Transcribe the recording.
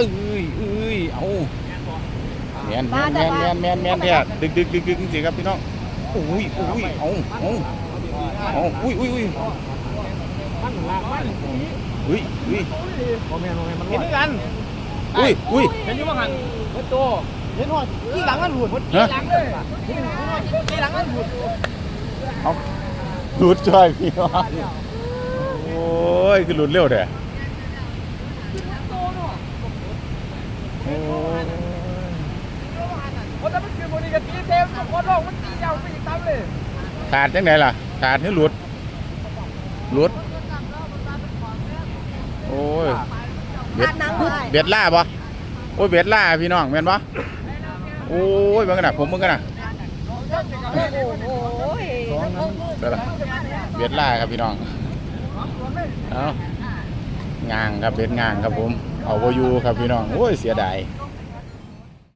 เอ้ยเอ้ยเอาแมนแมนแมนแมนแมนแมนเนี่ยดึกดึกดึกดึกจริงๆครับพี่น้องอุ้ยอุ้ยเอาเอาเอาอุ้ยอุ้ยอุ้ยมันหลากมันอุ้ยอุ้ยโมเมนโมเมนมันเห็นด้วยกันอุ้ยอุ้ยเห็นอยู่บ้างหันเห็นตัวเห็นหัวที่หลังมันหลุดฮะหลังเลยที่หลังมันหลุดเอาหลุดช่วยพี่น้องโอ้ยคือหลุดเร็วเด้อ โอ้ยเพราะถ้ามันคือบริการตีเทมทุกคนลงมันตียาวไปอีกตั้มเลยขาดจังไหนล่ะขาดหรือหลุดหลุด โอ้ยเบ็ดเบ็ดล่าปะโอ้ยเบ็ดล่าพี่น้องแม่นปะโอ้ยมึงกันนะผมมึงกันนะโอ้ยเดี๋ยวล่ะเบ็ดล่าครับพี่น้อง เอางางครับเบ็ดงางครับผม เอาโบอยูครับพี่น้องโอ้ยเสียดาย